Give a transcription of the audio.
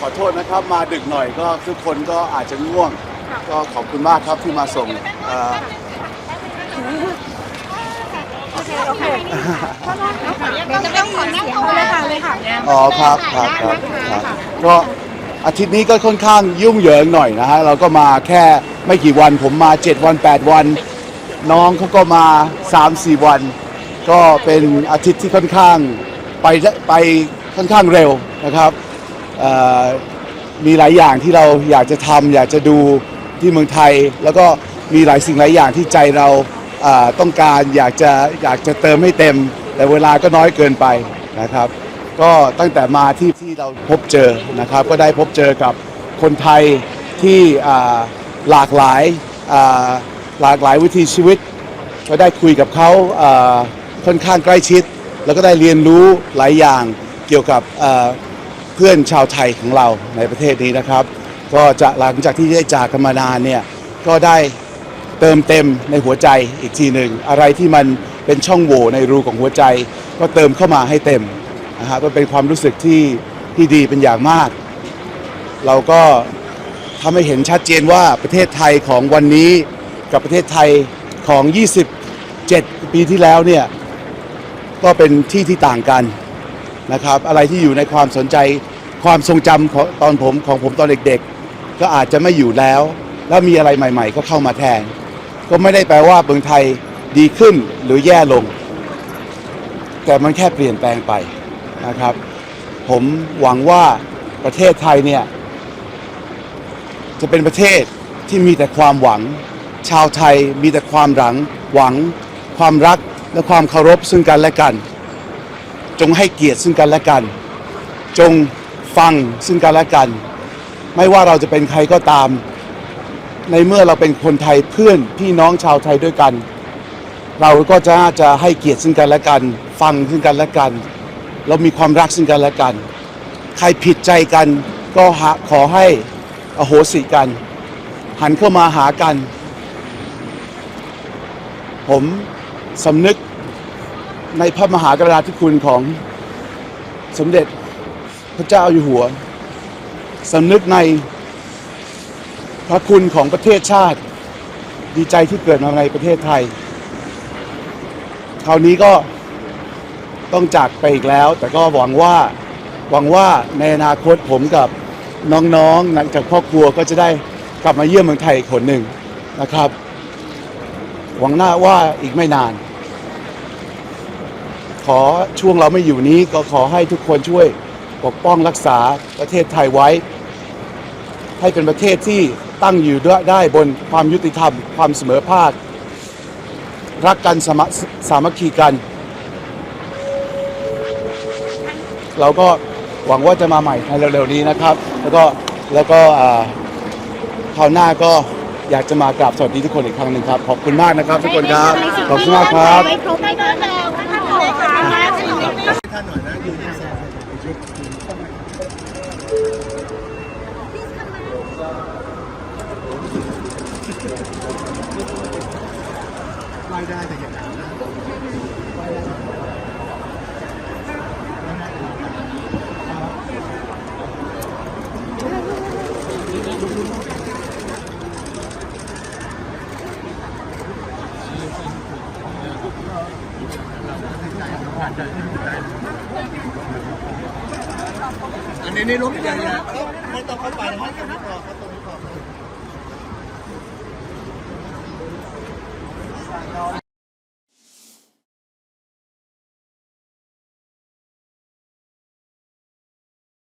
ขอโทษนะครับมาดึกหน่อยก็ทุกคนก็อาจจะง่วง ก็ขอบคุณมากครับที่มาส่งเอ่อโอเคโอเคเดี๋ยวจะต้องขอนั่งเอาเลยค่ะเลยค่ะอ๋อครับครับครับครับก็อาทิตย์นี้ก็ค่อนข้างยุ่งเหยิงหน่อยนะฮะเราก็มาแค่ไม่กี่วันผมมา 7 วัน 8 วัน น้องเขาก็มา 3-4 วัน ก็เป็นอาทิตย์ที่ค่อนข้างไปไปค่อนข้างเร็วนะครับเอ่อ มีหลายอย่างที่เราอยากจะทำอยากจะดูที่เมืองไทย แล้วก็มีหลายสิ่งหลายอย่างที่ใจเราต้องการอยากจะอยากจะเติมให้เต็ม แต่เวลาก็น้อยเกินไปนะครับ ก็ตั้งแต่มาที่ที่เราพบเจอนะครับ ก็ได้พบเจอกับคนไทยที่หลากหลายหลากหลายวิถีชีวิต ก็ได้คุยกับเขาค่อนข้างใกล้ชิด แล้วก็ได้เรียนรู้หลายอย่างเกี่ยวกับ เพื่อนชาวไทยของเราในประเทศนี้นะครับ ก็จะหลังจากที่ได้จากกันมานานเนี่ยก็ได้เติมเต็มในหัวใจอีกทีหนึ่งอะไรที่มันเป็นช่องโหว่ในรูของหัวใจ ก็เติมเข้ามาให้เต็มนะฮะก็เป็นความรู้สึกที่ที่ดีเป็นอย่างมาก เราก็ทำให้เห็นชัดเจนว่าประเทศไทยของวันนี้กับประเทศไทยของ 27 ปีที่แล้วเนี่ยก็เป็นที่ที่ต่างกัน นะครับอะไรที่อยู่ในความสนใจความทรงจำของตอนผมของผมตอนเด็กๆ ก็อาจจะไม่อยู่แล้ว แล้วมีอะไรใหม่ ๆ ก็เข้ามาแทน ก็ไม่ได้แปลว่าเมืองไทยดีขึ้นหรือแย่ลง แต่มันแค่เปลี่ยนแปลงไปนะครับ ผมหวังว่าประเทศไทยเนี่ยจะเป็นประเทศที่มีแต่ความหวัง ชาวไทยมีแต่ความหลังหวัง ความรักและความเคารพซึ่งกันและกัน จงให้เกียรติซึ่งกันและกัน จงฟังซึ่งกันและกัน ไม่ว่าเราจะเป็นใครก็ตาม ในเมื่อเราเป็นคนไทยเพื่อนพี่น้องชาวไทยด้วยกัน เราก็จะจะให้เกียรติซึ่งกันและกัน ฟังซึ่งกันและกัน เรามีความรักซึ่งกันและกัน ใครผิดใจกันก็ขอให้อโหสิกัน หันเข้ามาหากัน ผมสำนึก ในพระมหากรุณาธิคุณของสมเด็จพระเจ้าอยู่หัวสำนึกในพระคุณของประเทศชาติ ดีใจที่เกิดมาในประเทศไทย คราวนี้ก็ต้องจากไปอีกแล้ว แต่ก็หวังว่าหวังว่าในอนาคตผมกับน้องๆหลังจากครอบครัวก็จะได้กลับมาเยี่ยมเมืองไทยอีกคนหนึ่งนะครับ หวังหน้าว่าอีกไม่นาน ขอช่วงเราไม่อยู่นี้ก็ขอให้ทุกคนช่วยปกป้องรักษาประเทศไทยไว้ ให้เป็นประเทศที่ตั้งอยู่ด้วยได้บนความยุติธรรม ความเสมอภาค รักกันสมสามัคคีกัน เราก็หวังว่าจะมาใหม่ในเร็วๆนี้นะครับ แล้วก็แล้วก็คราวหน้าก็อยากจะมากราบสวัสดีทุกคนอีกครั้งหนึ่งครับ ขอบคุณมากนะครับทุกคนครับ ขอบคุณมากครับ ไว้ครบได้เดินแล้วท่านเลยค่ะ ท่านหน่อยนะยืนแซงไหว้ได้แต่อย่าถามนะ อันนี้ในรถใหญ่นะไม่ต้องเข้าไปนะให้ตรงนี้พอเขาตรงนี้พอ